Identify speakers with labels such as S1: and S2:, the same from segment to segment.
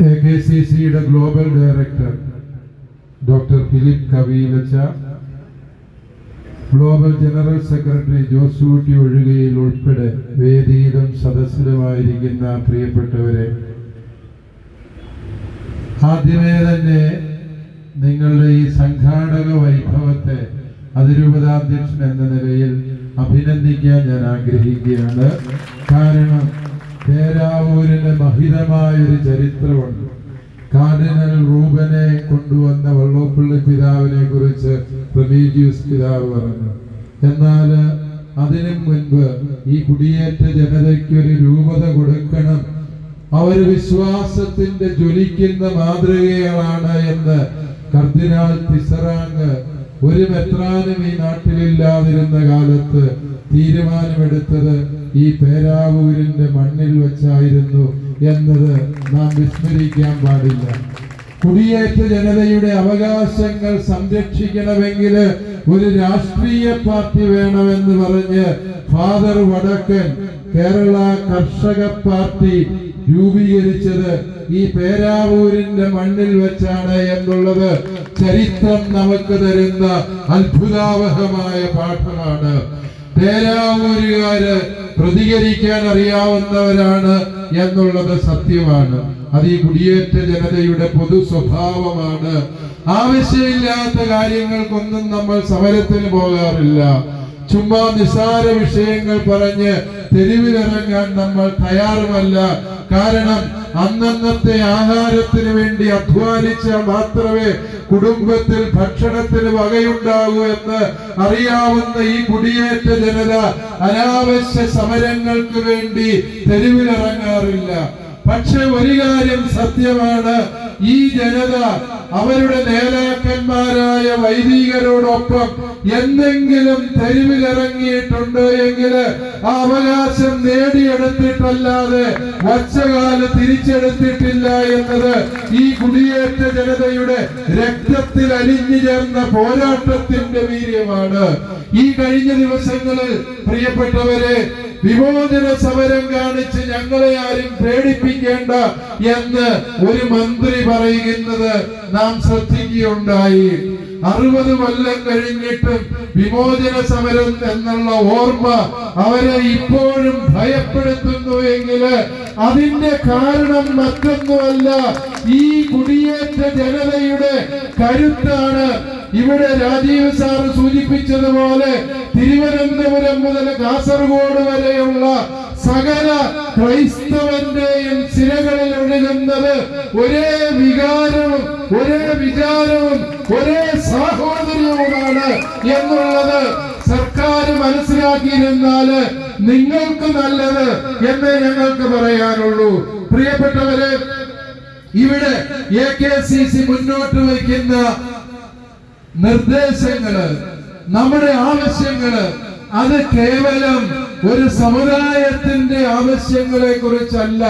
S1: A K C സിയുടെ global director doctor Philip കവിയിലച്ച global general secretary Josootty Ozhukayil ഉൾപ്പെടെ വേദിയിലും സദസ്സിലുമായിരിക്കുന്ന പ്രിയപ്പെട്ടവരെ ആദ്യമേ തന്നെ നിങ്ങളുടെ ഈ സംഘാടക വൈഭവത്തെ അതിരൂപതാധ്യക്ഷൻ എന്ന നിലയിൽ അഭിനന്ദിക്കാൻ ഞാൻ ആഗ്രഹിക്കുകയാണ്. കാരണം പേരാവൂരിന് മഹിതമായൊരു ചരിത്രമുണ്ട്. കാർഡിനൽ റൂബനെ കൊണ്ടുവന്ന വള്ളോപ്പള്ളി പിതാവിനെ കുറിച്ച് റിലീജിയസ് പിതാവ് പറഞ്ഞു. എന്നാൽ അതിനു മുൻപ് ഈ കുടിയേറ്റ ജനതയ്ക്ക് ഒരു രൂപത കൊടുക്കണം. അവർ വിശ്വാസത്തിന്റെ ജ്വലിക്കുന്ന മാതൃകകളാണ് എന്ന് കർദിനാൾ തിസറാങ് ഒരു മെത്രാനും ഈ നാട്ടിലില്ലാതിരുന്ന കാലത്ത് തീരുമാനമെടുത്തത് ഈ പേരാവൂരിന്റെ മണ്ണിൽ വെച്ചായിരുന്നു എന്നത് നാം വിസ്മരിക്കാൻ പാടില്ല. കുടിയേറ്റ ജനതയുടെ അവകാശങ്ങൾ സംരക്ഷിക്കണമെങ്കിൽ ഒരു രാഷ്ട്രീയ പാർട്ടി വേണമെന്ന് പറഞ്ഞ് ഫാദർ വടക്കൻ കേരള കർഷക പാർട്ടി രൂപീകരിച്ചത് ഈ പേരാവൂരിന്റെ മണ്ണിൽ വെച്ചാണ് എന്നുള്ളത് ചരിത്രം നമുക്ക് തരുന്ന അത്ഭുതാവഹമായ പാഠമാണ്. പേരാവൂരുകാര് പ്രതികരിക്കാൻ അറിയാവുന്നവരാണ് എന്നുള്ളത് സത്യമാണ്. അത് ഈ കുടിയേറ്റ ജനതയുടെ പൊതു സ്വഭാവമാണ്. ആവശ്യമില്ലാത്ത കാര്യങ്ങൾക്കൊന്നും നമ്മൾ സമരത്തിന് പോകാറില്ല. ചുമ്മാ നിസാര വിഷയങ്ങൾ പറഞ്ഞ് തെരുവിലിറങ്ങാൻ നമ്മൾ തയ്യാറുമല്ല. കാരണം അന്നന്നത്തെ ആഹാരത്തിന് വേണ്ടി അധ്വാനിച്ചാൽ മാത്രമേ കുടുംബത്തിൽ ഭക്ഷണത്തിന് വകയുണ്ടാകൂ എന്ന് അറിയാവുന്ന ഈ കുടിയേറ്റ ജനത അനാവശ്യ സമരങ്ങൾക്ക് വേണ്ടി തെരുവിലിറങ്ങാറില്ല. പക്ഷെ ഒരു കാര്യം സത്യമാണ് ഈ ജനത അവരുടെ നേതാക്കന്മാരായ വൈദികരോടൊപ്പം എന്തെങ്കിലും തെരുവിലിറങ്ങിയിട്ടുണ്ട് എങ്കിൽ ആ അവകാശം നേടിയെടുത്തിട്ടല്ലാതെ വച്ചകാൽ തിരിച്ചെടുത്തിട്ടില്ല എന്നത് ഈ കുടിയേറ്റ ജനതയുടെ രക്തത്തിൽ അലിഞ്ഞു ചേർന്ന പോരാട്ടത്തിന്റെ വീര്യമാണ്. ഈ കഴിഞ്ഞ ദിവസങ്ങളിൽ പ്രിയപ്പെട്ടവരെ വിമോചന സമരം കാണിച്ച് ഞങ്ങളെ ആരും പേടിപ്പിക്കേണ്ട എന്ന് ഒരു മന്ത്രി പറയുന്നത് നാം ശ്രദ്ധിക്കുകയുണ്ടായി. അറുപത് കൊല്ലം കഴിഞ്ഞിട്ടും വിമോചന സമരം എന്നുള്ള ഓർമ്മ അവരെ ഇപ്പോഴും ഭയപ്പെടുത്തുന്നു എങ്കിൽ അതിന്റെ കാരണം മറ്റൊന്നുമല്ല ഈ കുടിയേറ്റ ജനതയുടെ കരുത്താണ് ഇവിടെ രാജീവ് സാർ സൂചിപ്പിച്ചതുപോലെ തിരുവനന്തപുരം മുതൽ കാസർഗോഡ് വരെയുള്ള സകല ക്രൈസ്തവന്റെയും സിരകളിൽ ഒഴുകുന്നത് ഒരേ വികാരവും ഒരേ വിചാരവും ഒരേ സാഹോദര്യവുമാണ് എന്നുള്ളത് സർക്കാർ മനസ്സിലാക്കിയിരുന്നാൽ നിങ്ങൾക്ക് നല്ലത് എന്നേ ഞങ്ങൾക്ക് പറയാനുള്ളൂ. പ്രിയപ്പെട്ടവരെ ഇവിടെ എ കെ സി സി മുന്നോട്ട് വയ്ക്കുന്ന നിർദ്ദേശങ്ങൾ നമ്മുടെ ആവശ്യങ്ങൾ അത് കേവലം ഒരു സമുദായത്തിന്റെ ആവശ്യങ്ങളെ കുറിച്ചല്ല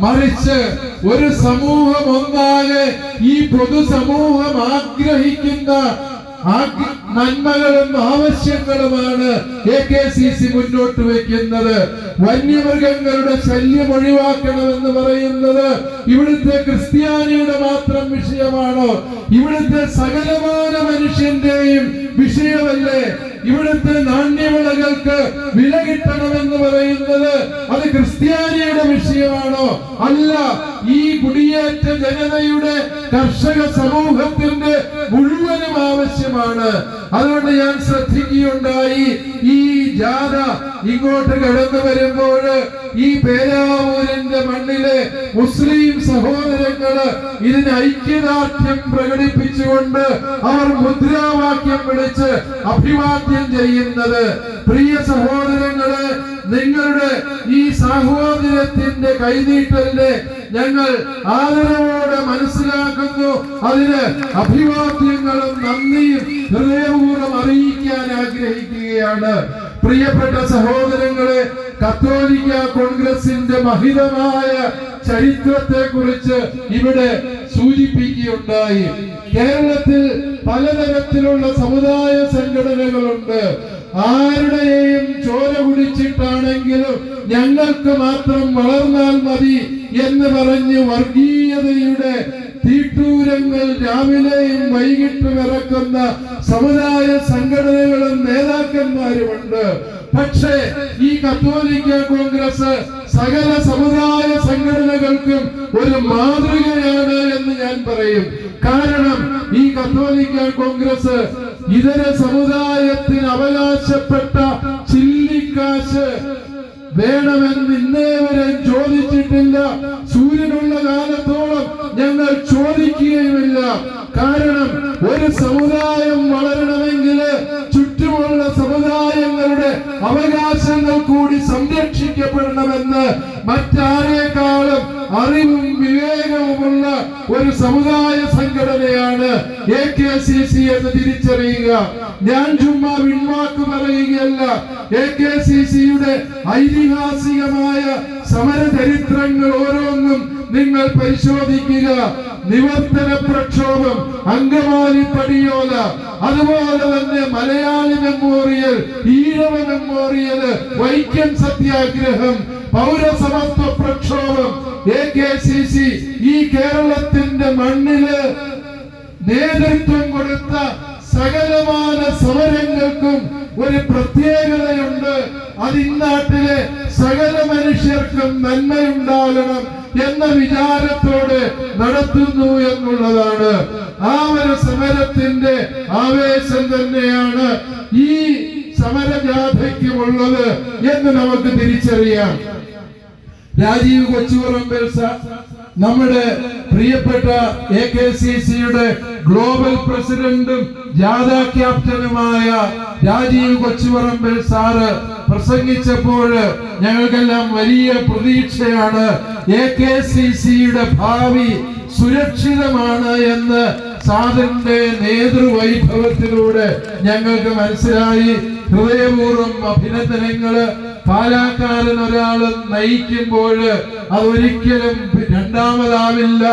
S1: മറിച്ച് ഒരു സമൂഹം ഒന്നാകെ ഈ പൊതുസമൂഹം ആഗ്രഹിക്കുന്ന നന്മകളും ആവശ്യങ്ങളുമാണ് എ കെ സി സി മുന്നോട്ട് വെക്കുന്നത് വന്യമൃഗങ്ങളുടെ ശല്യം ഒഴിവാക്കണമെന്ന് പറയുന്നത് ഇവിടുത്തെ ക്രിസ്ത്യാനിയുടെ മാത്രം വിഷയമാണോ? ഇവിടുത്തെ സകലമാന മനുഷ്യന്റെയും വിഷയമല്ലേ? ഇവിടുത്തെ നാണ്യവിളകൾക്ക് വില കിട്ടണമെന്ന് പറയുന്നത് അത് ക്രിസ്ത്യാനിയുടെ വിഷയമാണോ? അല്ല ഈ കുടിയേറ്റ ജനതയുടെ കർഷക സമൂഹത്തിന്റെ മുഴുവനും ആവശ്യമാണ്. അതുകൊണ്ട് ഞാൻ ശ്രദ്ധിക്കുകയുണ്ടായി ഈ ജാഥ ഇങ്ങോട്ട് കടന്നു വരുമ്പോൾ ഈ പേരാവൂരിന്റെ മണ്ണിലെ മുസ്ലിം സഹോദരങ്ങൾ ഇതിന് ഐക്യദാർഢ്യം പ്രകടിപ്പിച്ചുകൊണ്ട് അവർ മുദ്രാവാക്യം വിളിച്ച് അഭിവാദ്യം ചെയ്യുന്നത്. പ്രിയ സഹോദരങ്ങൾ നിങ്ങളുടെ ഈ സാഹോദര്യത്തിന്റെ കൈനീട്ടലിനെ ഞങ്ങൾ ആദരവോടെ മനസ്സിലാക്കുന്നു. അതിന് അഭിവാദ്യങ്ങളും നന്ദിയും ഹൃദയപൂർവം അറിയിക്കാൻ ആഗ്രഹിക്കുകയാണ്. പ്രിയപ്പെട്ട സഹോദരങ്ങളെ കത്തോലിക്ക കോൺഗ്രസിന്റെ മഹിതമായ ചരിത്രത്തെ കുറിച്ച് ഇവിടെ സൂചിപ്പിക്കുകയുണ്ടായി. കേരളത്തിൽ പലതരത്തിലുള്ള സമുദായ സംഘടനകളുണ്ട്. ആരുടെയും ചോര കുടിച്ചിട്ടാണെങ്കിലും ഞങ്ങൾക്ക് മാത്രം വളർന്നാൽ മതി എന്ന് പറഞ്ഞ് വർഗീയതയുടെ തീട്ടൂരങ്ങൾ രാവിലെയും വൈകിട്ടും ഇറക്കുന്ന സമുദായ സംഘടനകളും നേതാക്കന്മാരുമുണ്ട്. പക്ഷേ ഈ കത്തോലിക്ക കോൺഗ്രസ് സകല സമുദായ സംഘടനകൾക്കും ഒരു മാതൃകയാണ് എന്ന് ഞാൻ പറയും. കാരണം ഈ കത്തോലിക്ക കോൺഗ്രസ് ഇതര സമുദായത്തിന് അവകാശപ്പെട്ട ചില്ലിക്കാശ് വേണമെന്ന് ഇന്നേ വരെ ചോദിച്ചിട്ടില്ല. സൂര്യനുള്ള കാലത്തോളം ഞങ്ങൾ ചോദിക്കുകയുമില്ല. കാരണം ഒരു സമുദായം വളരണമെങ്കിൽ ചുറ്റുമുള്ള സമുദായങ്ങളുടെ അവകാശങ്ങൾ കൂടി സംരക്ഷിക്കപ്പെടണമെന്ന് മറ്റാരേക്കാളും അറിവും വിവേകവുമുള്ള ഒരു സമുദായ സംഘടനയാണ് എ കെ സി സി എന്ന് തിരിച്ചറിയുക. ഞാൻ ചുമ്മാ വിൺവാക്ക് പറയുകയല്ല. എ കെ സി സിയുടെ ഐതിഹാസികമായ സമരചരിത്രങ്ങൾ ഓരോന്നും നിങ്ങൾ പരിശോധിക്കുക. നിവർത്തന പ്രക്ഷോഭം അങ്കമാലി പടിയോല അതുപോലെ തന്നെ മലയാളി മെമ്മോറിയൽ ഈഴവ മെമ്മോറിയൽ വൈക്കം സത്യാഗ്രഹം പൗരസമത്വ പ്രക്ഷോഭം എ കെ സി സി ഈ കേരളത്തിന്റെ മണ്ണിൽ നേതൃത്വം കൊടുത്ത സകലമാന സമരങ്ങൾക്കും ഒരു പ്രത്യേകതയുണ്ട്. അത് ഇന്നാട്ടിലെ സകല മനുഷ്യർക്കും നന്മയുണ്ടാകണം എന്ന വിചാരത്തോടെ നടത്തുന്നു എന്നുള്ളതാണ്. ആ ഒരു സമരത്തിന്റെ ആവേശം തന്നെയാണ് ഈ സമരജാഥയ്ക്കുമുള്ളത് എന്ന് നമുക്ക് തിരിച്ചറിയാം. രാജീവ് കൊച്ചുപറമ്പിൽ നമ്മുടെ പ്രിയപ്പെട്ട എ കെ സി സിയുടെ ഗ്ലോബൽ പ്രസിഡന്റും ജാഥ ക്യാപ്റ്റനുമായ രാജീവ് കൊച്ചുപറമ്പിൽ സാറ് പ്രസംഗിച്ചപ്പോൾ ഞങ്ങൾക്കെല്ലാം വലിയ പ്രതീക്ഷയാണ് എ കെ സി സിയുടെ ഭാവി സുരക്ഷിതമാണ് എന്ന് സാറിന്റെ നേതൃവൈഭവത്തിലൂടെ ഞങ്ങൾക്ക് മനസ്സിലായി. ഹൃദയപൂർവം അഭിനന്ദനങ്ങൾ. പാലാക്കാരൻ ഒരാൾ നയിക്കുമ്പോൾ അതൊരിക്കലും രണ്ടാമതാവില്ല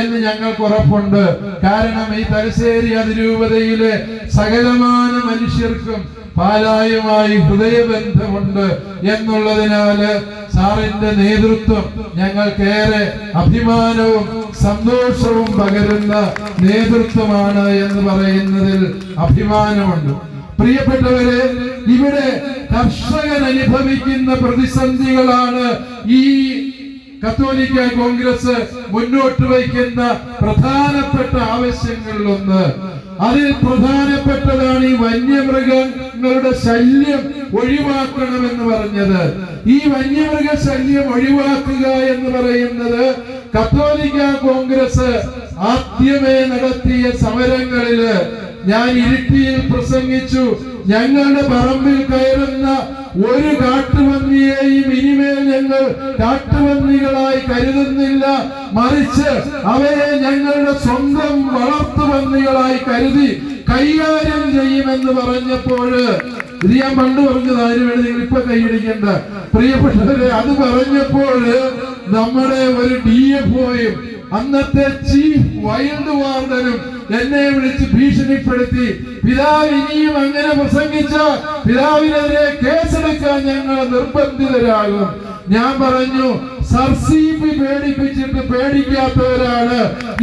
S1: എന്ന് ഞങ്ങൾക്ക് ഉറപ്പുണ്ട്. കാരണം ഈ തലശ്ശേരി അതിരൂപതയിലെ സകലമാന മനുഷ്യർക്കും പാലായുമായി ഹൃദയബന്ധമുണ്ട് എന്നുള്ളതിനാല് സാറിന്റെ നേതൃത്വം ഞങ്ങൾക്കേറെ അഭിമാനവും സന്തോഷവും പകരുന്ന നേതൃത്വമാണ് എന്ന് പറയുന്നതിൽ അഭിമാനമുണ്ട്. പ്രിയപ്പെട്ടവരെ ഇവിടെ കർഷകൻ അനുഭവിക്കുന്ന പ്രതിസന്ധികളാണ് ഈ കത്തോലിക്ക കോൺഗ്രസ് മുന്നോട്ട് വയ്ക്കുന്ന പ്രധാനപ്പെട്ട ആവശ്യങ്ങളിലൊന്ന്. അതിൽ പ്രധാനപ്പെട്ടതാണ് ഈ വന്യമൃഗങ്ങളുടെ ശല്യം ഒഴിവാക്കണമെന്ന് പറഞ്ഞത്. ഈ വന്യമൃഗ ശല്യം ഒഴിവാക്കുക എന്ന് പറയുന്നത് കത്തോലിക്ക കോൺഗ്രസ് ആദ്യമേ നടത്തിയ സമരങ്ങളിൽ ഞാൻ ഇരിട്ടിയിൽ പ്രസംഗിച്ചു. ഞങ്ങളുടെ പറമ്പിൽ കയറുന്ന ഒരു കാട്ടുപന്നിയെയും ഇനിമേൽ ഞങ്ങൾ കാട്ടുപന്നികളായി കരുതുന്നില്ല. മറിച്ച് അവയെ ഞങ്ങളുടെ സ്വന്തം വളർത്തുപന്നികളായി കരുതി കൈകാര്യം ചെയ്യുമെന്ന് പറഞ്ഞപ്പോൾ ഇത് ഞാൻ പണ്ട് പറഞ്ഞത് വേണ്ടി നിങ്ങൾ ഇപ്പൊ കൈയടിക്കണ്ട പ്രിയപ്പെട്ടവരെ അത് പറഞ്ഞപ്പോൾ നമ്മുടെ ഒരു ഡി എഫ് അന്നത്തെ ചീഫ് വൈൽഡ് വാർഡനും എന്നെ വിളിച്ച് ഭീഷണിപ്പെടുത്തി പിതാവ് ഇനിയും അങ്ങനെ പ്രസംഗിച്ച പിതാവിനെതിരെ കേസെടുക്കാൻ ഞങ്ങൾ നിർബന്ധിതരാകും. ഞാൻ പറഞ്ഞു സർസീപി പേടിപ്പിച്ചിട്ട് പേടിക്കാത്തവരാണ്.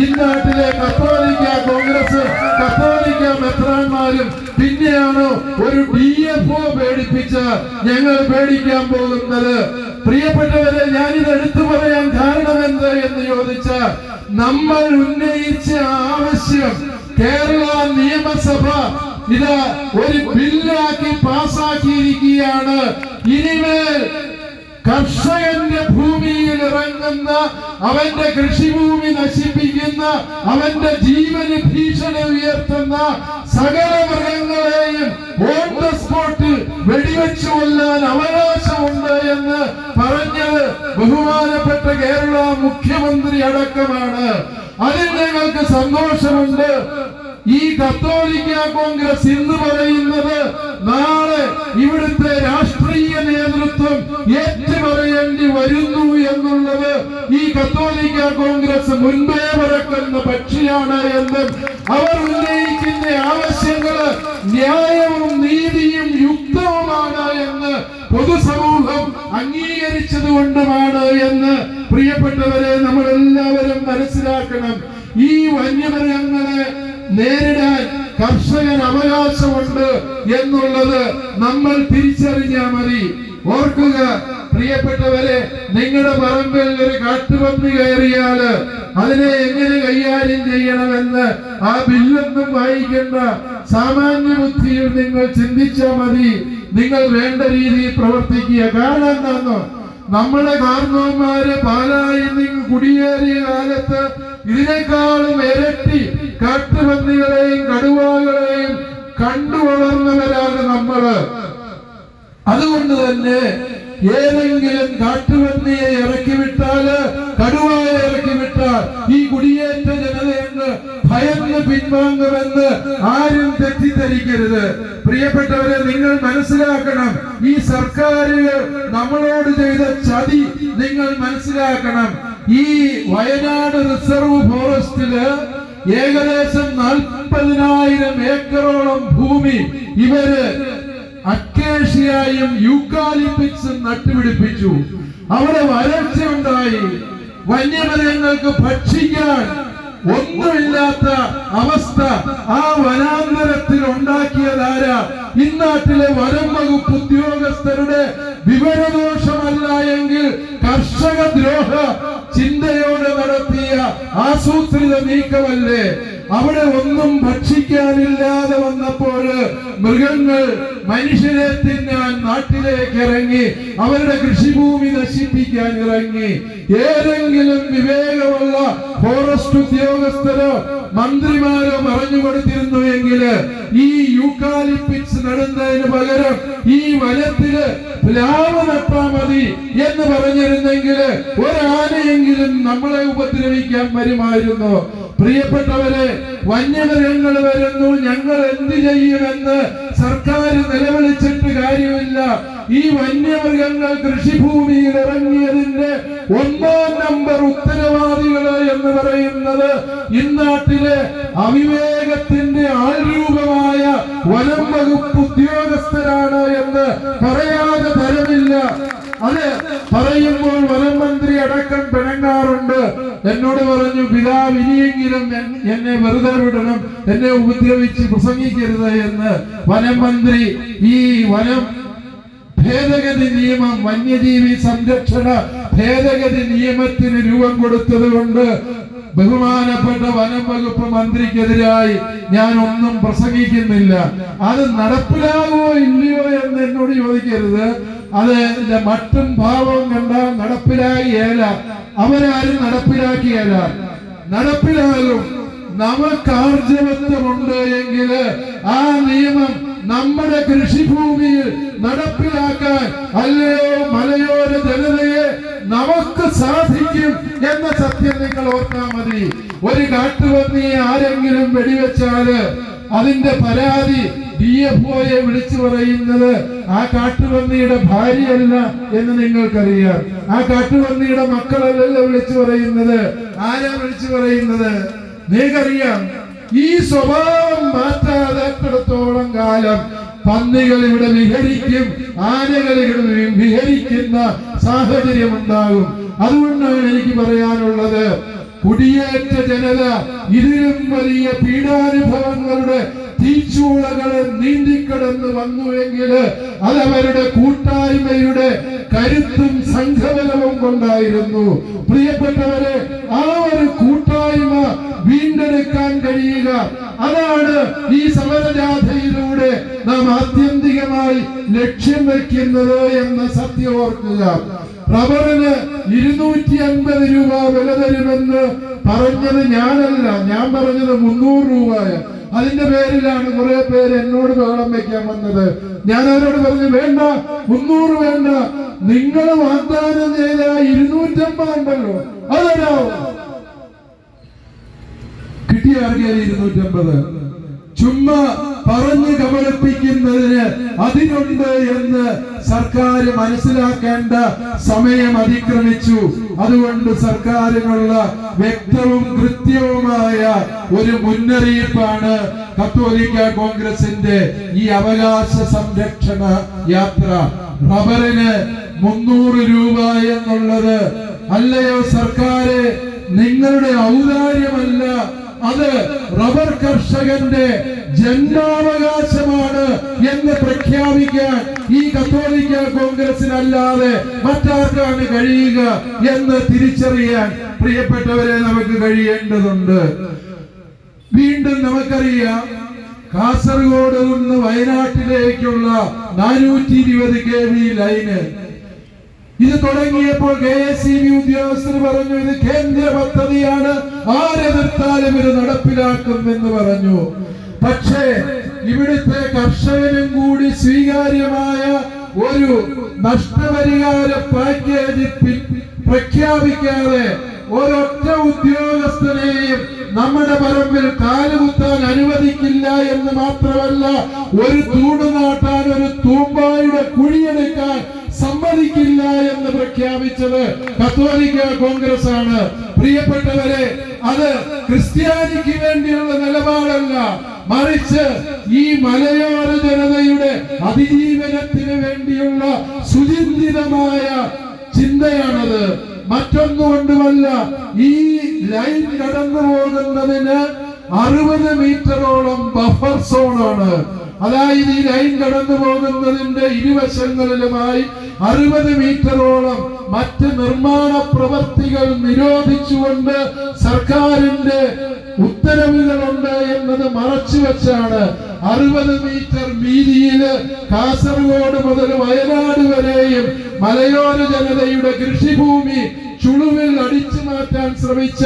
S1: ഇന്നാട്ടിലെ കത്തോലിക്ക കോൺഗ്രസ് കത്തോലിക്ക മെത്രാന്മാരും. പിന്നെയാണ് ഒരു ഡി എഫ് ഒ പേടിപ്പിച്ച ഞങ്ങൾ പേടിക്കാൻ പോകുന്നത്? പ്രിയപ്പെട്ടവരെ ഞാനിത് എടുത്തു പറയാൻ കാരണം എന്ത് എന്ന് ചോദിച്ചാൽ നമ്മൾ ഉന്നയിച്ച ആവശ്യം കേരള നിയമസഭ ഇത് ഒരു ബില്ലാക്കി പാസാക്കിയിരിക്കുകയാണ്. ഇനിമേൽ കർഷകന്റെ ഭൂമിയിൽ ഇറങ്ങുന്ന അവന്റെ കൃഷിഭൂമി നശിപ്പിക്കുന്ന അവന്റെ ജീവന് ഭീഷണി ഉയർത്തുന്ന സകല മൃഗങ്ങളെയും ഓൺ ദ സ്പോട്ടിൽ വെടിവെച്ചു കൊല്ലാൻ അവകാശമുണ്ട് എന്ന് ബഹുമാനപ്പെട്ട കേരള മുഖ്യമന്ത്രി അടക്കമാണ്. അതിൽ ഞങ്ങൾക്ക് സന്തോഷമുണ്ട്. ഈ കത്തോലിക്ക കോൺഗ്രസ് ഇന്ന് പറയുന്നത് നാളെ ഇവിടുത്തെ രാഷ്ട്രീയ നേതൃത്വം ഏറ്റുപറയേണ്ടി വരുന്നു എന്നുള്ളത് ഈ കത്തോലിക്ക കോൺഗ്രസ് മുൻപേ പറക്കുന്ന പക്ഷിയാണ് എന്നും അവർ ജനത്തിന്റെ ആവശ്യങ്ങൾ ന്യായവും നീതിയും യുക്തവുമാണ് എന്ന് പൊതുസമൂഹം അംഗീകരിച്ചത് കൊണ്ടുമാണ് എന്ന് പ്രിയപ്പെട്ടവരെ നമ്മൾ എല്ലാവരും മനസ്സിലാക്കണം. ഈ വന്യമൃഗങ്ങളെ നേരിടാൻ കർഷകൻ അവകാശമുണ്ട് എന്നുള്ളത് നമ്മൾ തിരിച്ചറിഞ്ഞാൽ മതി. ഓർക്കുക പ്രിയപ്പെട്ടവരെ നിങ്ങളുടെ പറമ്പിൽ ഒരു കാട്ടുപന്നി കയറിയാൽ അതിനെ എങ്ങനെ കൈകാര്യം ചെയ്യണമെന്ന് ആ ബില്ലൊന്നും വായിക്കേണ്ട. സാമാന്യ ബുദ്ധിയിൽ നിങ്ങൾ ചിന്തിച്ചാൽ മതി. നിങ്ങൾ വേണ്ട രീതിയിൽ പ്രവർത്തിക്കുക. കാരണം എന്താണെന്നോ നമ്മുടെ കാർന്നവന്മാര് പാലായി നിങ്ങൾ കുടിയേറിയ കാലത്ത് ഇതിനേക്കാളും ഇരട്ടി കാട്ടുപന്നികളെയും കടുവകളെയും കണ്ടു വളർന്നവരാണ് നമ്മൾ. അതുകൊണ്ട് തന്നെ ഏതെങ്കിലും കാട്ടുപന്നിയെ ഇറക്കി വിട്ടാൽ കടുവയെ ഇറക്കി വിട്ടാൽ ഈ കുടിയേറ്റ ജനതയെന്ന് ഭയന്ന് പിൻവാങ്ങുമെന്ന് ആരും തെറ്റിദ്ധരിക്കരുത്. പ്രിയപ്പെട്ടവരെ നിങ്ങൾ മനസ്സിലാക്കണം ഈ സർക്കാരുകൾ നമ്മളോട് ചെയ്ത ചതി നിങ്ങൾ മനസ്സിലാക്കണം. ഈ വയനാട് റിസർവ് ഫോറസ്റ്റിൽ ഏകദേശം നാൽപ്പതിനായിരം ഏക്കറോളം ഭൂമി ഇവർ അക്കേഷ്യയും യൂക്കാലിപ്പിക്സും നട്ടുപിടിപ്പിച്ചു. അവിടെ വരൾച്ച ഉണ്ടായി വന്യമൃഗങ്ങൾക്ക് ഭക്ഷിക്കാൻ ഒന്നുമില്ലാത്ത അവസ്ഥ ആ വനാന്തരത്തിൽ ഉണ്ടാക്കിയതാരാ ഇന്നാട്ടിലെ വനം വകുപ്പ് ഉദ്യോഗസ്ഥരുടെ വിവരദോഷമല്ല എങ്കിൽ കർഷക ദ്രോഹ ചിന്തയോടെ നടത്തിയ ആസൂത്രിത നീക്കമല്ലേ? അവിടെ ഒന്നും ഭക്ഷിക്കാനില്ലാതെ വന്നപ്പോൾ മൃഗങ്ങൾ മനുഷ്യരെ തിന്നാൻ നാട്ടിലേക്ക് ഇറങ്ങി അവരുടെ കൃഷിഭൂമി നശിപ്പിക്കാൻ ഇറങ്ങി. ഏതെങ്കിലും വിവേകമുള്ള ഫോറസ്റ്റ് ഉദ്യോഗസ്ഥരോ മന്ത്രിമാരോ പറഞ്ഞു കൊടുത്തിരുന്നുവെങ്കിൽ ഈ യൂക്കാലിപ്പിക്സ് നടുന്നതിന് പകരം ഈ വനത്തിൽ പ്ലാവ് മതി എന്ന് പറഞ്ഞിരുന്നെങ്കിൽ ഒരാനയെങ്കിലും നമ്മളെ ഉപദ്രവിക്കാൻ വരുമായിരുന്നു. പ്രിയപ്പെട്ടവരെ വന്യമൃഗങ്ങൾ വരുന്നു. ഞങ്ങൾ എന്ത് ചെയ്യുമെന്ന് സർക്കാർ നിലവിളിച്ചിട്ട് കാര്യമില്ല. ഈ വന്യമൃഗങ്ങൾ കൃഷിഭൂമിയിൽ ഇറങ്ങിയതിന്റെ ഒന്നാം നമ്പർ ഉത്തരവാദികൾ എന്ന് പറയുന്നത് ഇന്നാട്ടിലെ അവിവേകത്തിന്റെ ആൾരൂപമായ വനം വകുപ്പ് ഉദ്യോഗസ്ഥരാണ് എന്ന് പറയാതെ തരമില്ല. അത് പറയുമ്പോൾ വനം മന്ത്രി അടക്കം പിണങ്ങാറുണ്ട്. എന്നോട് പറഞ്ഞു പിതാവ് ഇനിയെങ്കിലും എന്നെ വെറുതെ വിടണം എന്നെ ഉപദ്രവിച്ച് പ്രസംഗിക്കരുത് എന്ന് വനമന്ത്രി ഈ വനം ഭേദഗതി നിയമം വന്യജീവി സംരക്ഷണ ഭേദഗതി നിയമത്തിന് രൂപം കൊടുത്തത് കൊണ്ട് ബഹുമാനപ്പെട്ട വനം വകുപ്പ് മന്ത്രിക്കെതിരായി ഞാൻ ഒന്നും പ്രസംഗിക്കുന്നില്ല. അത് നടപ്പിലാകുമോ ഇല്ലയോ എന്ന് എന്നോട് ചോദിക്കരുത്. അത് മറ്റും ഭാവവും കണ്ട നടപ്പിലാകിയല്ല അവരാരും നടപ്പിലാക്കിയല്ല. നടപ്പിലാകും. നമുക്ക് ആർജവത്വമുണ്ട് എങ്കിൽ ആ നിയമം നമ്മുടെ കൃഷിഭൂമിയിൽ നടപ്പിലാക്കാൻ അല്ലയോ മലയോര ജനതയെ നമുക്ക് സാധിക്കും എന്ന സത്യം നിങ്ങൾ ഓർത്താൽ മതി. ഒരു കാട്ടുപന്നിയെ ആരെങ്കിലും വെടിവെച്ചാൽ അതിന്റെ പരാതി ഡി എഫ് ഒയെ വിളിച്ചു പറയുന്നത് ആ കാട്ടുപന്നിയുടെ ഭാര്യയല്ല എന്ന് നിങ്ങൾക്കറിയാം. ആ കാട്ടുപന്നിയുടെ മക്കളല്ലല്ലോ വിളിച്ചു പറയുന്നത്. ആരാ വിളിച്ചു പറയുന്നത്? നിങ്ങൾക്കറിയാം ഈ സ്വഭാവം മാറ്റാതെത്തിടത്തോളം കാലം പന്നികൾ ഇവിടെ വിഹരിക്കും ആനകൾ ഇവിടെ വിഹരിക്കുന്ന സാഹചര്യം ഉണ്ടാകും. അതുകൊണ്ടാണ് എനിക്ക് പറയാനുള്ളത് കുടിയേറ്റ ജനത ഇതിലും വലിയ പീഡാനുഭവങ്ങളുടെ തീച്ചൂളകളെ നീന്തിക്കടന്ന് വന്നുവെങ്കിൽ അത് അവരുടെ കൂട്ടായ്മയുടെ കരുത്തും സംഘബലവും കൊണ്ടായിരുന്നു. പ്രിയപ്പെട്ടവരെ ആ ഒരു കൂട്ടായ്മ വീണ്ടെടുക്കാൻ കഴിയുക അതാണ് ഈ സമരജാഥയിലൂടെ നാം ആത്യന്തികമായി ലക്ഷ്യം വെക്കുന്നത് എന്ന സത്യം ഓർക്കുക. റബറിന് ഇരുന്നൂറ്റി അൻപത് രൂപ വില തരുമെന്ന് പറഞ്ഞത് ഞാനല്ല. ഞാൻ പറഞ്ഞത് മുന്നൂറ് രൂപയ അതിന്റെ പേരിലാണ് കുറെ പേര് എന്നോട് ബഹളം വെക്കാൻ വന്നത്. ഞാൻ അവരോട് പറഞ്ഞു വേണ്ട മുന്നൂറ് വേണ്ട. നിങ്ങൾ വാഗ്ദാനം ചെയ്ത ഇരുന്നൂറ്റമ്പത് ഉണ്ടല്ലോ അതല്ലോ കിട്ടിയ ആർക്കാണ് ഇരുന്നൂറ്റമ്പത്? ചുമ്മാ പറഞ്ഞു കബളിപ്പിക്കുന്നതിന് അതിനുണ്ട് എന്ന് സർക്കാർ മനസ്സിലാക്കേണ്ട സമയം അതിക്രമിച്ചു. അതുകൊണ്ട് സർക്കാരിനുള്ള വ്യക്തവും കൃത്യവുമായ ഒരു മുന്നറിയിപ്പാണ് കത്തോലിക്ക കോൺഗ്രസിന്റെ ഈ അവകാശ സംരക്ഷണ യാത്ര. റബറിന് മുന്നൂറ് രൂപ എന്നുള്ളത് അല്ലയോ സർക്കാരെ? നിങ്ങളുടെ ഔദാര്യമല്ല. അത് റബ്ബർ കർഷകന്റെ ജന്മാവകാശമാണ് എന്ന് പ്രഖ്യാപിക്കാൻ ഈ കത്തോലിക്ക കോൺഗ്രസിനല്ലാതെ മറ്റാർക്കാണ് കഴിയുക എന്ന് തിരിച്ചറിയാൻ പ്രിയപ്പെട്ടവരെ നമുക്ക് കഴിയേണ്ടതുണ്ട്. വീണ്ടും നമുക്കറിയാം കാസർഗോഡ് നിന്ന് വയനാട്ടിലേക്കുള്ള നാനൂറ്റി ഇരുപത് കെ വി ലൈന്. ഇത് തുടങ്ങിയപ്പോൾ കെ എസ് ഇ ബി ഉദ്യോഗസ്ഥർ പറഞ്ഞു ഇത് കേന്ദ്ര പദ്ധതിയാണ്. ആരെതിർത്താലും ഇത് നടപ്പിലാക്കുമെന്ന് പറഞ്ഞു. പക്ഷേ ഇവിടുത്തെ കർഷകനും കൂടി സ്വീകാര്യമായ ഒരു നഷ്ടപരിഹാര പാക്കേജ് പ്രഖ്യാപിക്കാതെ ഒരൊറ്റ ഉദ്യോഗസ്ഥനെയും നമ്മുടെ പറമ്പിൽ കാലുകുത്താൻ അനുവദിക്കില്ല എന്ന് മാത്രമല്ല ഒരു തൂട് നാട്ടാൻ ഒരു തൂമ്പായുടെ കുഴിയെടുക്കാൻ സമ്മതിക്കില്ല എന്ന് പ്രഖ്യാപിച്ചത് കത്തോലിക്ക കോൺഗ്രസ് ആണ് പ്രിയപ്പെട്ടവരെ അത് ക്രിസ്ത്യാനിക്ക് വേണ്ടിയുള്ള നിലപാടല്ല. മറിച്ച് ഈ മലയോര ജനതയുടെ അതിജീവനത്തിന് വേണ്ടിയുള്ള സുചിന്തിതമായ ചിന്തയാണത്. മറ്റൊന്നുകൊണ്ടുമല്ല ഈ ലൈൻ കടന്നു പോകുന്നതിന് അറുപത് മീറ്ററോളം ബഫർ സോണാണ്. അതായത് ഈ ലൈൻ കടന്നു പോകുന്നതിന്റെ ഇരുവശങ്ങളിലുമായി അറുപത് മീറ്ററോളം മറ്റ് നിർമ്മാണ പ്രവർത്തികൾ നിരോധിച്ചുകൊണ്ട് സർക്കാരിന്റെ ഉത്തരവുകളുണ്ട് എന്നത് മറച്ചു വെച്ചാണ് അറുപത് മീറ്റർ വീതിയിൽ കാസർഗോഡ് മുതൽ വയനാട് വരെയും മലയോര ജനതയുടെ കൃഷിഭൂമി ചുളുവിൽ അടിച്ചു മാറ്റാൻ ശ്രമിച്ച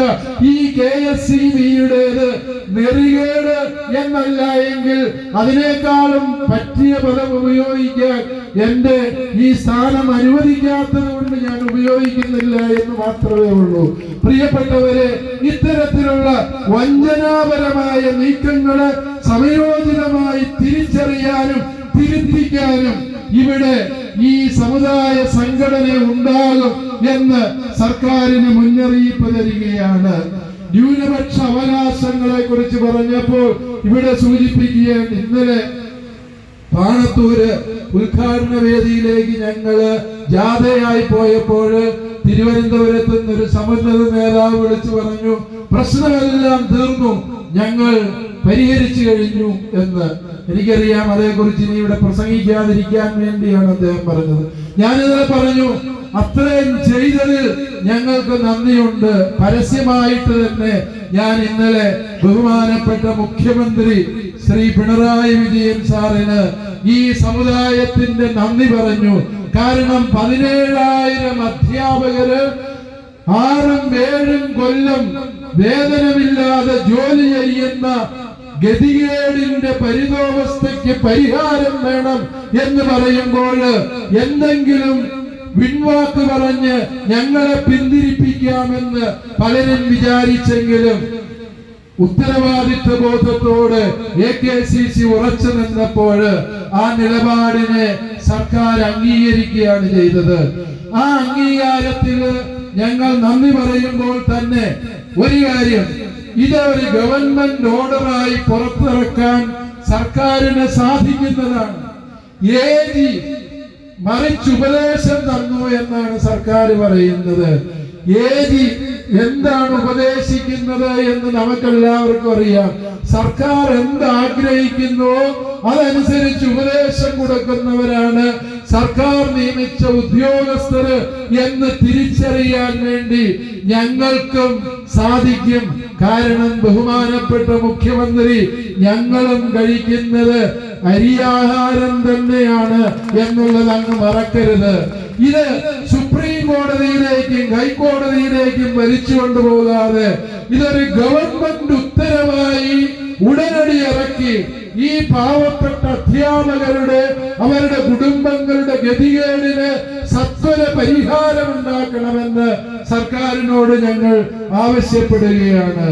S1: ഈ കെ എസ് ഇ ബിയുടേത് നെറികേട് എന്നല്ല എങ്കിൽ അതിനേക്കാളും പറ്റിയ പദം ഉപയോഗിക്കാൻ എന്റെ ഈ സ്ഥാനം അനുവദിക്കാത്തത് കൊണ്ട് ഞാൻ ഉപയോഗിക്കുന്നില്ല എന്ന് മാത്രമേ ഉള്ളൂ. പ്രിയപ്പെട്ടവരെ ഇത്തരത്തിലുള്ള വഞ്ചനാപരമായ നീക്കങ്ങളെ സമയോചിതമായി തിരിച്ചറിയാനും തിരുത്തിക്കാനും ഇവിടെ ഈ സമുദായ സംഘടന ഉണ്ടാകും എന്ന് സർക്കാരിന് മുന്നറിയിപ്പ് തരികയാണ്. ന്യൂനപക്ഷ അവകാശങ്ങളെ കുറിച്ച് പറഞ്ഞപ്പോൾ ഇവിടെ സൂചിപ്പിക്കുകയാണ് ഇന്നലെ പാണത്തൂര് ഉദ്ഘാടന വേദിയിലേക്ക് ഞങ്ങൾ ജാഥയായി പോയപ്പോൾ തിരുവനന്തപുരത്ത് നിന്നൊരു സമുന്നത നേതാവ് വിളിച്ചു പറഞ്ഞു പ്രശ്നമെല്ലാം തീർന്നു ഞങ്ങൾ പരിഹരിച്ചു കഴിഞ്ഞു എന്ന് എനിക്കറിയാം. അതേക്കുറിച്ച് ഇനി ഇവിടെ പ്രസംഗിക്കാതിരിക്കാൻ വേണ്ടിയാണ് അദ്ദേഹം പറഞ്ഞത്. ഞാനിന്നലെ പറഞ്ഞു അത്രയും ചെയ്തതിൽ ഞങ്ങൾക്ക് നന്ദിയുണ്ട്. പരസ്യമായിട്ട് തന്നെ ഞാൻ ഇന്നലെ ബഹുമാനപ്പെട്ട മുഖ്യമന്ത്രി ശ്രീ പിണറായി വിജയൻ സാറിന് ഈ സമുദായത്തിന്റെ നന്ദി പറഞ്ഞു. കാരണം പതിനേഴായിരം അധ്യാപകര് ആറും ഏഴും കൊല്ലം വേതനമില്ലാതെ ജോലി ചെയ്യുന്ന ഗതികേടിന്റെ പരിതോവസ്ഥയ്ക്ക് പരിഹാരം വേണം എന്ന് പറയുമ്പോൾ എന്തെങ്കിലും വിൺവാക്ക് പറഞ്ഞ് ഞങ്ങളെ പിന്തിരിപ്പിക്കാമെന്ന് പലരും വിചാരിച്ചെങ്കിലും ഉത്തരവാദിത്വ ബോധത്തോട് എ കെ സി സി ഉറച്ചു നിന്നപ്പോൾ ആ നിലപാടിനെ സർക്കാർ അംഗീകരിക്കുകയാണ് ചെയ്തത്. ആ അംഗീകാരത്തിൽ ഞങ്ങൾ നന്ദി പറയുമ്പോൾ തന്നെ ഒരു കാര്യം ഇത് ഒരു ഗവൺമെന്റ് ഓർഡറായി പുറത്തിറക്കാൻ സർക്കാരിന് സാധിക്കുന്നതാണ്. ഏത് മറിച്ച് ഉപദേശം തന്നു എന്നാണ് സർക്കാർ പറയുന്നത്. ഏത് എന്താണ് ഉപദേശിക്കുന്നത് എന്ന് നമുക്കെല്ലാവർക്കും അറിയാം. സർക്കാർ എന്ത് ആഗ്രഹിക്കുന്നുവോ അതനുസരിച്ച് ഉപദേശം കൊടുക്കുന്നവരാണ്. സർക്കാർ നിയമിച്ച ഉദ്യോഗസ്ഥര് എന്ന് തിരിച്ചറിയാൻ വേണ്ടി ഞങ്ങൾക്കും സാധിക്കും. കാരണം ബഹുമാനപ്പെട്ട മുഖ്യമന്ത്രി ഞങ്ങളും കഴിക്കുന്നത് അരിയാഹാരം തന്നെയാണ് എന്നുള്ളത് അങ്ങ് മറക്കരുത്. ഇത് സുപ്രീം കോടതിയിലേക്കും ഹൈക്കോടതിയിലേക്കും വലിച്ചു കൊണ്ടുപോകാതെ ഇതൊരു ഗവൺമെന്റ് ഉത്തരവായി ഉടനടി ഇറക്കി ഈ പാവപ്പെട്ട അധ്യാപകരുടെ അവരുടെ കുടുംബങ്ങളുടെ ഗതികേടിന് സത്വര പരിഹാരം ഉണ്ടാക്കണമെന്ന് സർക്കാരിനോട് ഞങ്ങൾ ആവശ്യപ്പെടുകയാണ്.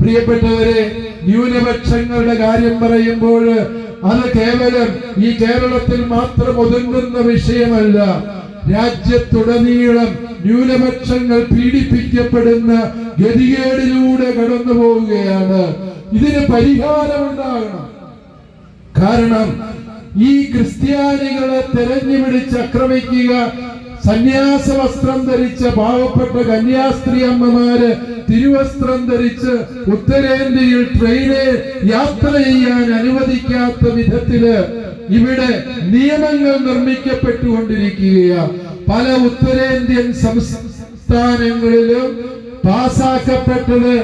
S1: പ്രിയപ്പെട്ടവരെ ന്യൂനപക്ഷങ്ങളുടെ കാര്യം പറയുമ്പോൾ അത് കേവലം ഈ കേരളത്തിൽ മാത്രം ഒതുങ്ങുന്ന വിഷയമല്ല. രാജ്യത്തുടനീളം ന്യൂനപക്ഷങ്ങൾ പീഡിപ്പിക്കപ്പെടുന്ന ഗതികേടിലൂടെ കടന്നു പോവുകയാണ് ഇതിന് പരിഹാരമുണ്ടാകണം. കാരണം ഈ ക്രിസ്ത്യാനികളെ തെരഞ്ഞു പിടിച്ച് ആക്രമിക്കുക സന്യാസ വസ്ത്രം ധരിച്ച പാവപ്പെട്ട കന്യാസ്ത്രീ അമ്മമാര് തിരുവസ്ത്രം ധരിച്ച് ഉത്തരേന്ത്യയിൽ ട്രെയിനിൽ യാത്ര ചെയ്യാൻ അനുവദിക്കാത്ത വിധത്തിൽ ഇവിടെ നിയമങ്ങൾ നിർമ്മിക്കപ്പെട്ടുകൊണ്ടിരിക്കുകയാണ് പല ഉത്തരേന്ത്യൻ സംസ്ഥാനങ്ങളിലും പാസാക്കപ്പെട്ടത്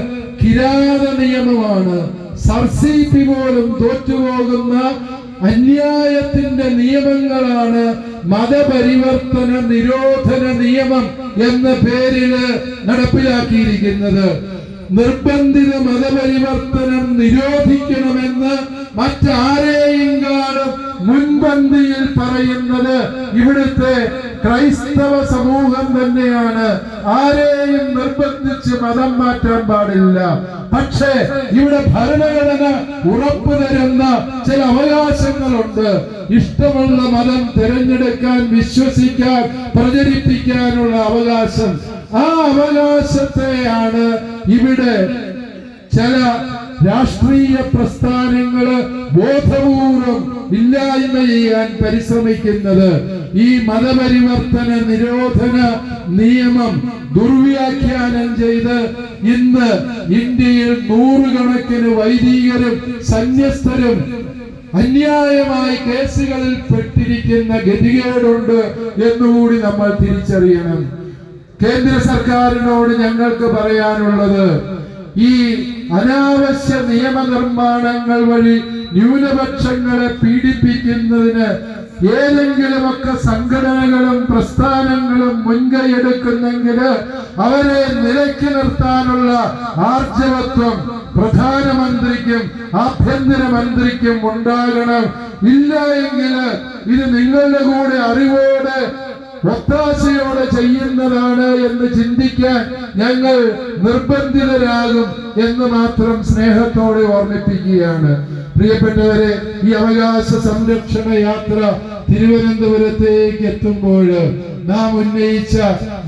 S1: കിരാത നിയമമാണ്. സർസീപി പോലും തോറ്റുപോകുന്ന അന്യായത്തിന്റെ നിയമങ്ങളാണ് മതപരിവർത്തന നിരോധന നിയമം എന്ന പേരിൽ നടപ്പിലാക്കിയിരിക്കുന്നത്. നിർബന്ധിത മതപരിവർത്തനം നിരോധിക്കണമെന്ന് മറ്റാരെയും കാണും. മുൻപന്തിയിൽ പറയുന്നത് ഇവിടുത്തെ ക്രൈസ്തവ സമൂഹം തന്നെയാണ്. ആരെയും നിർബന്ധിച്ച് മതം മാറ്റാൻ പാടില്ല. പക്ഷേ ഇവിടെ ഭരണഘടന ഉറപ്പു തരുന്ന ചില അവകാശങ്ങളുണ്ട്. ഇഷ്ടമുള്ള മതം തിരഞ്ഞെടുക്കാൻ വിശ്വസിക്കാൻ പ്രചരിപ്പിക്കാനുള്ള അവകാശം. ആ അവകാശത്തെയാണ് ഇവിടെ ചില രാഷ്ട്രീയ പ്രസ്ഥാനങ്ങൾ ബോധപൂർവം ഇല്ലായ്മ ചെയ്യാൻ പരിശ്രമിക്കുന്നത്. ഈ മതപരിവർത്തന നിരോധന നിയമം ദുർവ്യാഖ്യാനം ചെയ്ത് ഇന്ന് ഇന്ത്യയിൽ നൂറുകണക്കിന് വൈദികരും സന്യസ്തരും അന്യായമായി കേസുകളിൽ പെട്ടിരിക്കുന്ന ഗതികേടുണ്ട് എന്നുകൂടി നമ്മൾ തിരിച്ചറിയണം. കേന്ദ്ര സർക്കാരിനോട് ഞങ്ങൾക്ക് പറയാനുള്ളത് ഈ അനാവശ്യ നിയമനിർമ്മാണങ്ങൾ വഴി ന്യൂനപക്ഷങ്ങളെ പീഡിപ്പിക്കുന്നതിന് ഏതെങ്കിലുമൊക്കെ സംഘടനകളും പ്രസ്ഥാനങ്ങളും മുൻകൈയെടുക്കുന്നെങ്കിൽ അവരെ നിലയ്ക്ക് നിർത്താനുള്ള ആർജവത്വം പ്രധാനമന്ത്രിക്കും ആഭ്യന്തരമന്ത്രിക്കും ഉണ്ടാകണം. ഇല്ല എങ്കിൽ ഇത് നിങ്ങളുടെ കൂടെ അറിവോടെ ഒത്താശയോടെ ചെയ്യുന്നതാണ് എന്ന് ചിന്തിക്കാൻ ഞങ്ങൾ നിർബന്ധിതരാകും എന്ന് മാത്രം സ്നേഹത്തോടെ ഓർമ്മിപ്പിക്കുകയാണ്. പ്രിയപ്പെട്ടവരെ ഈ അവകാശ സംരക്ഷണ യാത്ര തിരുവനന്തപുരത്തേക്ക് എത്തുമ്പോൾ നാം ഉന്നയിച്ച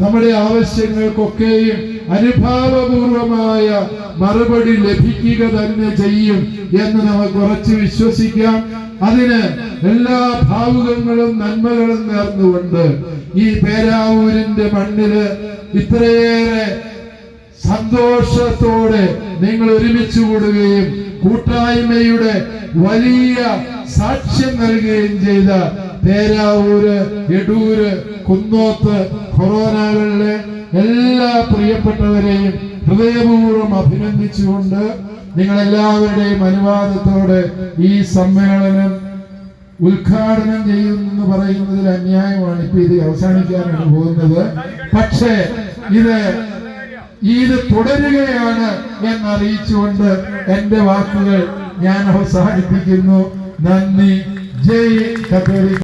S1: നമ്മുടെ ആവശ്യങ്ങൾക്കൊക്കെയും അനുഭാവപൂർവമായ മറുപടി ലഭിക്കുക തന്നെ ചെയ്യും എന്ന് നമുക്ക് ഉറച്ചു വിശ്വസിക്കാം. അതിന് എല്ലാ ഭാവുകങ്ങളും നന്മകളും നേർന്നുകൊണ്ട് ഈ പേരാവൂരിന്റെ മണ്ണിൽ ഇത്രയേറെ സന്തോഷത്തോടെ നിങ്ങൾ ഒരുമിച്ച് കൂടുകയും കൂട്ടായ്മയുടെ വലിയ സാക്ഷ്യം നൽകുകയും ചെയ്ത പേരാവൂര് എടൂര് കുന്നോത്ത് കൊറോനകളിലെ എല്ലാ പ്രിയപ്പെട്ടവരെയും ഹൃദയപൂർവം അഭിനന്ദിച്ചുകൊണ്ട് നിങ്ങളെല്ലാവരുടെയും അനുവാദത്തോടെ ഈ സമ്മേളനം ഉദ്ഘാടനം ചെയ്യുമെന്ന് പറയുന്നതിൽ അന്യായമാണ് ഇപ്പൊ ഇത് അവസാനിക്കാനാണ് പോകുന്നത്. പക്ഷേ ഇത് ഇത് തുടരുകയാണ് എന്ന് അറിയിച്ചുകൊണ്ട് എന്റെ വാക്കുകൾ ഞാൻ അവസാനിപ്പിക്കുന്നു. നന്ദി. ജയ് കത്തോലിക്ക.